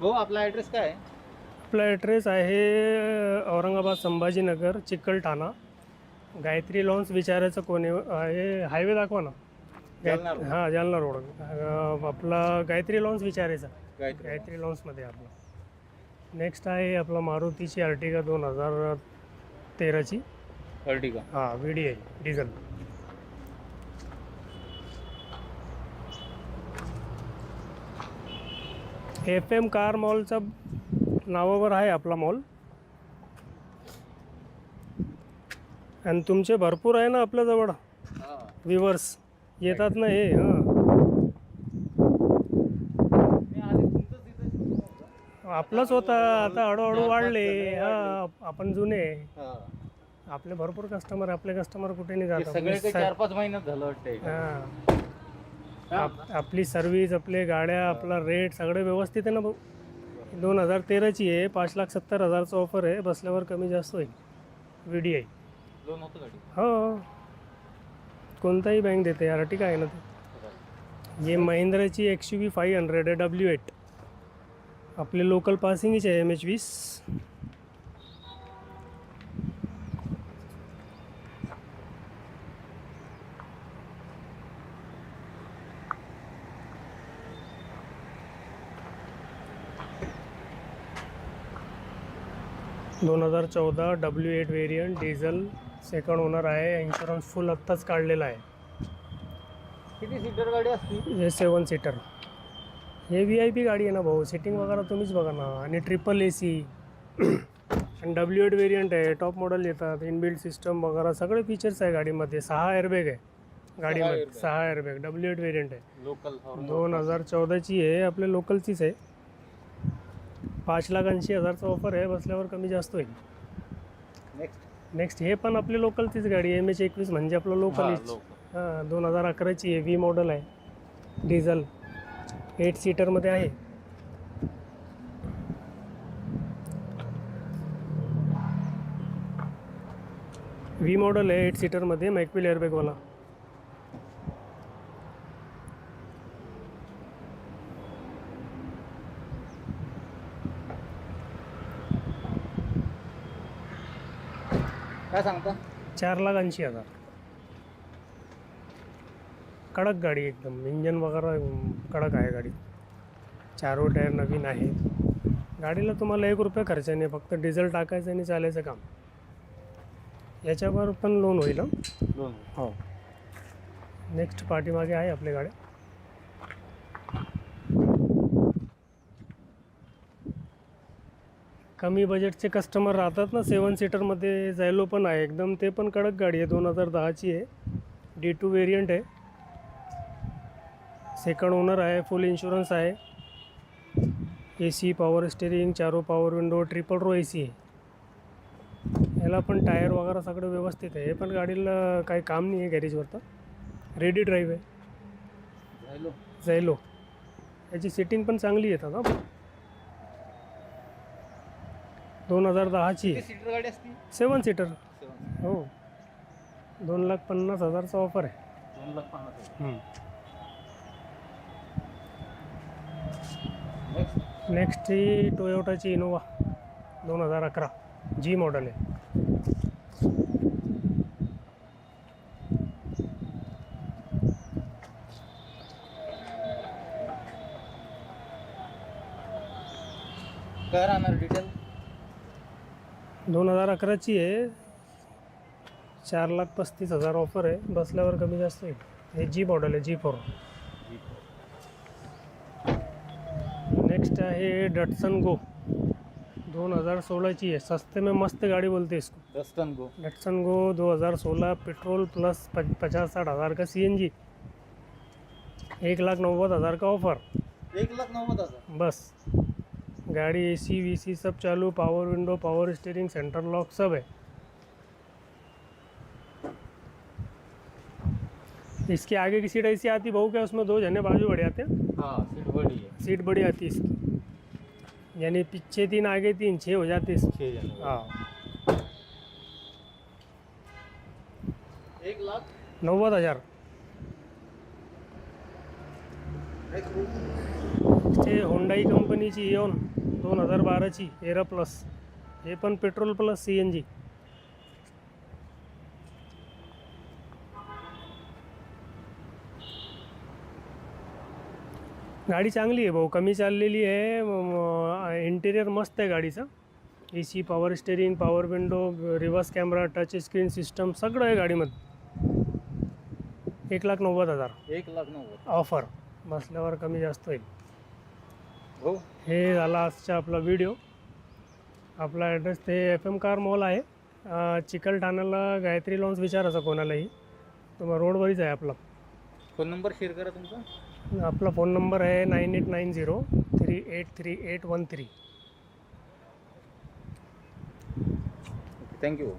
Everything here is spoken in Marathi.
हो आपला ॲड्रेस काय आहे? आपला ॲड्रेस आहे औरंगाबाद संभाजीनगर चिकलठाणा गायत्री लॉन्स विचारायचं कोणी आहे हायवे दाखवा ना. जालना road. हां जालना रोड अं, आपला गायत्री लॉन्स विचारायचा. गायत्री गायत्री लॉन्समध्ये आहे आपला. नेक्स्ट आहे आपला मारुतीची अर्टिगा दोन हजार तेराची. अर्टिगा हां V D I diesel F M car मॉलचा नावावर आहे आपला मॉल. आणि तुमचे भरपूर आहे ना आपल्याजवळ? विवर्स येतात ना हे हां. आपलाच होता आता हळूहळू वाढले. हां आपण जुने. हां आपले भरपूर कस्टमर आपले कस्टमर कुठे जात सगळे चार पाच महिन्यात झालं वाटतंय. हां. आप- आपली सर्व्हिस आपले गाड्या आपला रेट सगळे व्यवस्थित आहे ना भाऊ? दोन हजार तेराची आहे पाच लाख सत्तर हजारचं ऑफर आहे बसल्यावर कमी जास्त होईल. व्ही डी आय लोन होतं गाडी. हो. कोणताही बँक देते अर्टिका आहे ना ते. हे महिंद्राची X U V five hundred आहे डब्ल्यू एट आपले लोकल पासिंगच आहे एम एच वीस. दोन हजार चौदा W eight variant diesel second owner आहे. इन्शुरन्स फुल आत्ताच काढलेला आहे. किती सीटर गाडी असती? हे सेवन सीटर हे व्ही आय पी गाडी आहे ना भाऊ. सिटिंग वगैरे तुम्हीच बघा ना. आणि ट्रिपल ए सी आणि डब्ल्यू एट वेरियंट आहे. टॉप मॉडेल येतात. इनबिल्ड सिस्टम वगैरे सगळे फीचर्स आहे गाडीमध्ये. सहा एअरबॅग आहे. गाडीमध्ये. सहा एअरबॅग डब्ल्यू एट वेरियंट आहे. लोकल दोन हजार चौदाची आहे. आपल्या लोकलचीच आहे. पाच लाख ऐंशी हजारचा ऑफर आहे बसल्यावर कमी जास्त होईल. नेक्स्ट नेक्स्ट हे पण आपली लोकलचीच गाडी एम एच एकवीस म्हणजे आपलं लोकल लोकल हां दोन हजार अकराची आहे व्ही मॉडल आहे. डिझेल एट सीटरमध्ये आहे. व्ही मॉडल आहे एट सीटरमध्ये मॅकविल एअरबॅगवाला काय सांगता? चार लाख ऐंशी हजार. कडक गाडी एकदम. इंजन वगैरे कडक आहे गाडी. चारो टायर नवीन आहे. गाडीला तुम्हाला एक रुपया खर्च नाही फक्त डिझेल टाकायचं आणि चालायचं काम. याच्यावर पण लोन होईल? लोन हो. नेक्स्ट पाठीमागे आहे आपल्या गाड्या कमी बजेटचे कस्टमर राहतात ना सेवन सीटरमध्ये जायलो पण आहे. एकदम ते पण कडक गाडी आहे दोन हजार दहाची आहे. डी टू वेरियंट आहे. सेकंड ओनर आहे फुल इन्शुरन्स आहे. ए सी पॉवर स्टेरिंग चारो power window triple row A C आहे. याला पण टायर वगैरे सगळं व्यवस्थित आहे. हे पण गाडीला काही काम नाही आहे गॅरेजवर तर रेडी ड्राईव्ह आहे. जायलो. याची सिटिंग पण चांगली येतात हा. दोन हजार दहाची. किती सीटर गाडी असती? Seven seater. हो. दोन लाख पन्नास हजारचा ऑफर आहे. दोन लाख पन्नास. नेक्स्ट नेक्स्ट ही टोयोटाची इनोवा दोन हजार अकरा. जी मॉडेल आहे. काय राहणार डिटेल दोन हजार अकराची आहे. चार लाख पस्तीस हजार ऑफर आहे. बसल्यावर कमी जास्त होईल. हे जी मॉडेल आहे जी फोर नेक्स्ट आहे डटसन गो दोन हजार सोळाची है सस्ते में मस्त गाड़ी बोलते हैं इसको Datsun GO Datsun GO 2016 petrol plus पचास साठ हज़ार का सीएनजी एक लाख नव्वद हज़ार का ऑफर एक लाख नव्वद हजार. बस. गाड़ी एसी वीसी सब चालू power window power steering centre lock सब है। इसके आगे की सीट ऐसी आती बहू क्या उसमें दो जने बाजू बढ़ जाते हैं? हाँ सीट बड़ी है। सीट बड़ी आती है इसकी। यानी पीछे तीन आगे तीन छः हो जाते हैं। इसके छः जन हाँ। एक लाख। नव्वद हज़ार। हे होंडाई कंपनीची इओन दोन हजार बाराची एरा प्लस हे पण petrol plus C N G गाडी चांगली आहे भाऊ. कमी चाललेली आहे. इंटेरियर मस्त आहे गाडीचं. A C power steering power window reverse camera touch screen system सगळं आहे गाडीमध्ये. एक लाख नव्वद हजार. एक लाख नव्वद. ऑफर बसल्यावर कमी जास्त होईल. हो. हे झाला आजचा आपला व्हिडिओ आपला ॲड्रेस ते एफ एम कार मॉल आहे. चिकलठाण्याला गायत्री लॉन्स विचारायचं कोणालाही. तुम्हाला रोडवरच आहे आपला. फोन नंबर शेअर करा तुमचा. आपला फोन नंबर आहे nine eight nine zero three eight three eight one three thank you